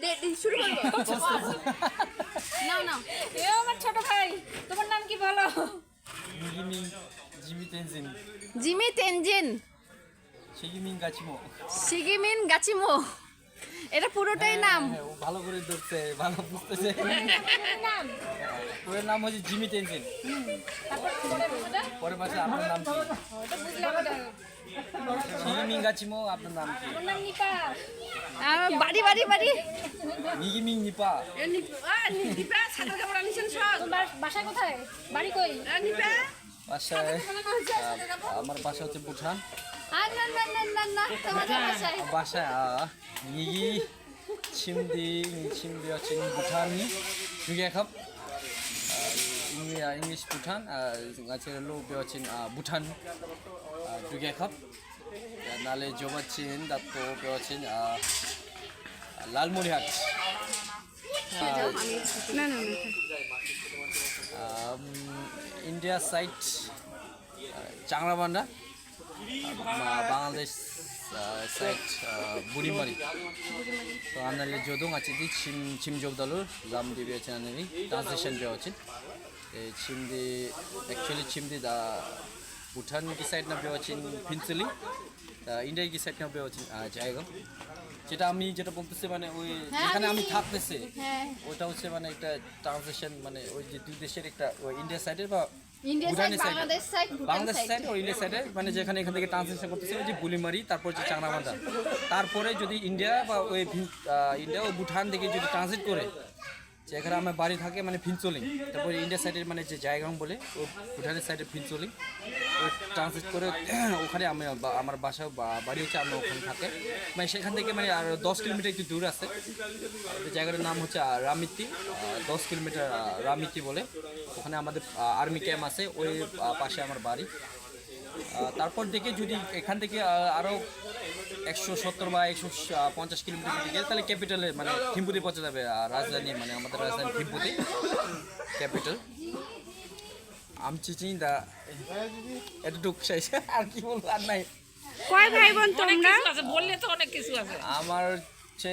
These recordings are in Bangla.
তোমার নাম কি বলো? জিমি তেনজিন। জিমি তেনজিন। এটা পুরোটাই হ্যাঁ, নাম। হ্যাঁ, ভালো করে ধরছে ভালো বুঝতেছে। নাম। ওর নাম হচ্ছে জিমি টেনশন পরের মাসে আপনার নাম কি? ওটা বুঝলাম ওটা 최기민 가치모 আপনার নাম কি আমার নাম নিপা আহ, বাড়ি বাড়ি বাড়ি 이기민 니빠 তোমার বাসা কোথায় বাড়ি কই বাসায় আহ, আমার বাসা হচ্ছে বুঠান আর না না না না না তোমাদের বাসায় বাসায় আহ, 이기 침디 침디 হচ্ছে বুঠানি দুগে খাপ ইংলিশ বুঠান আছে লো হচ্ছে বুঠান দুগে খাপ নালে জমাচ্ছেন দাঁত পেওয়াচ্ছেন Lalmonirhat India side Changrabandha Bangladesh side Burimari তো আপনার যদং আছে দি ছিম ছিম জব দল দিবি আছে আপনার ট্রান্সলেশন দেওয়া আছে এই ছিম দি অ্যাকচুয়ালি ছিম দি দা ki side না be আছে ফিনসলি ইন্ডিয়া কি সাইড না be আছে জায়গা যেটা আমি যেটা বলতেছি মানে ওই যেখানে আমি থাকতেছি ওটা হচ্ছে মানে একটা ট্রান্সলেশন মানে ওই যে দুই দেশের একটা ওই ইন্ডিয়া সাইডের বা। বাংলাদেশ সাইড ও ইন্ডিয়া সাইডে মানে যেখানে এখান থেকে ট্রান্সলেশন করতেছে ওই যে বুলিমারি তারপর হচ্ছে চাংরাবান্ধা তারপরে যদি ইন্ডিয়া বা ওই ইন্ডিয়া ও ভুটান থেকে যদি ট্রান্সলেট করে যেখানে আমার বাড়ি থাকে মানে ফিনচলিং। তারপরে ইন্ডিয়া সাইডের মানে যে জায়গা বলে ও ভুটানের সাইডে ফিনচলিং। ওই ট্রান্সলেট করে ওখানে আমি আমার বাসা বাড়ি হচ্ছে আমি ওখানে থাকে। মানে সেখান থেকে মানে আর দশ কিলোমিটার একটু দূর আছে। জায়গাটার নাম হচ্ছে রামিতি দশ কিলোমিটার রামিতি বলে। ওখানে আমাদের আর্মি ক্যাম্প আছে ওই পাশে আমার বাড়ি। তারপর থেকে যদি এখান থেকে আহ, আরও একশো সত্তর বা একশো পঞ্চাশ কিলোমিটার যদি গেলে তাহলে ক্যাপিটালে মানে থিম্পুতে পৌঁছে যাবে আর রাজধানী মানে আমাদের রাজধানী থিম্পুতে ক্যাপিটাল আমচিচিং চিন্তা এতটুক শেষ আর কি বলব আর নাই। কয় ভাই বোন তোমরা? বললে তো অনেক কিছু আছে। আমার হচ্ছে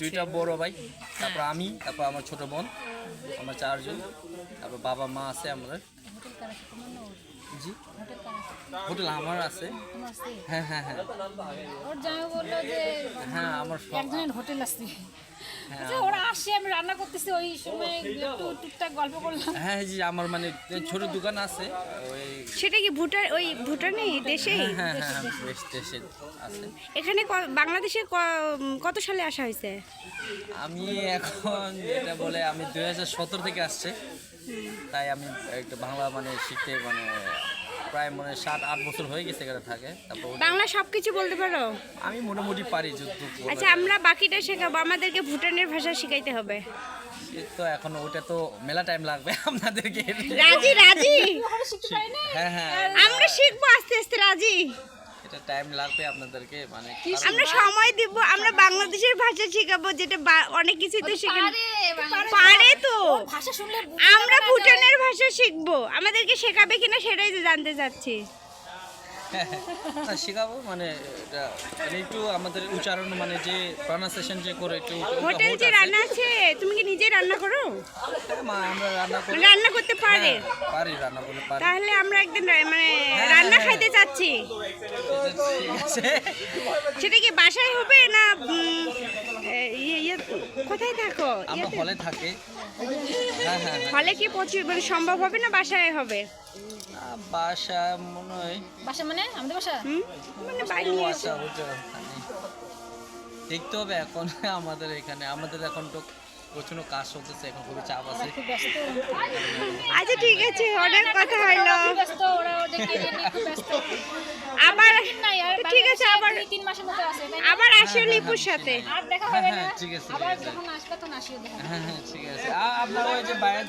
দুইটা বড় ভাই তারপর আমি তারপর আমার ছোট বোন আমার চারজন তারপর বাবা মা আছে আমাদের। জি। হোটেল আমার আছে। হ্যাঁ হ্যাঁ হ্যাঁ। ওর জামাই বলল যে হ্যাঁ আমার হোটেল আসছে আচ্ছা, ওরা আসছে আমি রান্না করতেছি ওই সময় একটু টুকটাক গল্প করলাম। হ্যাঁ জি আমার মানে ছোট দোকান আছে ওই সেটা কি ভুটান ওই ভুটানে দেশে হ্যাঁ হ্যাঁ হ্যাঁ দেশে আছে। এখানে বাংলাদেশে কত সালে আসা হয়েছে? আমি এখন এটা বলে আমি দুই হাজার সতেরো থেকে আসছে। তাই আমি একটু বাংলা মানে শিখতে মানে প্রায় মানে সাত আট বছর হয়ে গেছে এখানে থাকে। তারপর বাংলা সব কিছু বলতে পারো? আমি মোটামুটি পারি যুদ্ধ আচ্ছা আমরা বাকিটা শেখাবো। আমাদেরকে ভুটানের ভাষা শিখাইতে হবে। তো এখন ওটা তো মেলা টাইম লাগবে আপনাদেরকে। রাজি রাজি? হ্যাঁ হ্যাঁ। আমরা শিখব আস্তে আস্তে রাজি? এটা টাইম লাগবে আপনাদেরকে মানে আমরা সময় দিব আমরা বাংলাদেশের ভাষা শেখাবো যেটা বা- অনেক কিছুই তো শেখা পারে তো। ভাষা শুনলে আমরা শিখব? আমাদেরকে শেখাবে কিনা সেটাই তো জানতে চাচ্ছি। শেখাবো মানে মানে একটু আমাদের উচ্চারণ মানে যে যে করে একটু হোটেল যে রান্না আছে তুমি কি নিজে রান্না করো? হ্যাঁ, মা আমরা রান্না করি। মানে রান্না করতে পারে হ্যাঁ, পারি। রান্না করতে পারি। তাহলে আমরা একদিন মানে হ্যাঁ, রান্না। খাইতে চাচ্ছি। সেটা কি বাসায় হবে না ইয়ে ইয়ে কোথায় থাকো? আমরা হলে থাকি। হলে কি প্রচুর মানে সম্ভব হবে না বাসায় হবে? বাসা মনে হয় বাসা মানে? আমাদের বাসা? মানে বাইরে। দেখতে হবে এখন আমাদের এখানে। আমাদের এখন তো প্রচুর কাজ চলতেছে এখন খুবই চাপ আছে। আচ্ছা ঠিক আছে অনেক কথা ব্যস্ত আবার ঠিক আছে আবার মাসের মতো আছে আবার আসিও লিপুর সাথে। আর দেখা হ্যাঁ হবে না। হ্যাঁ ঠিক আছে। আবার যখন আসবে তখন আসিও দেখা হ্যাঁ হ্যাঁ ঠিক আছে। আপনারা ওই যে বাইরে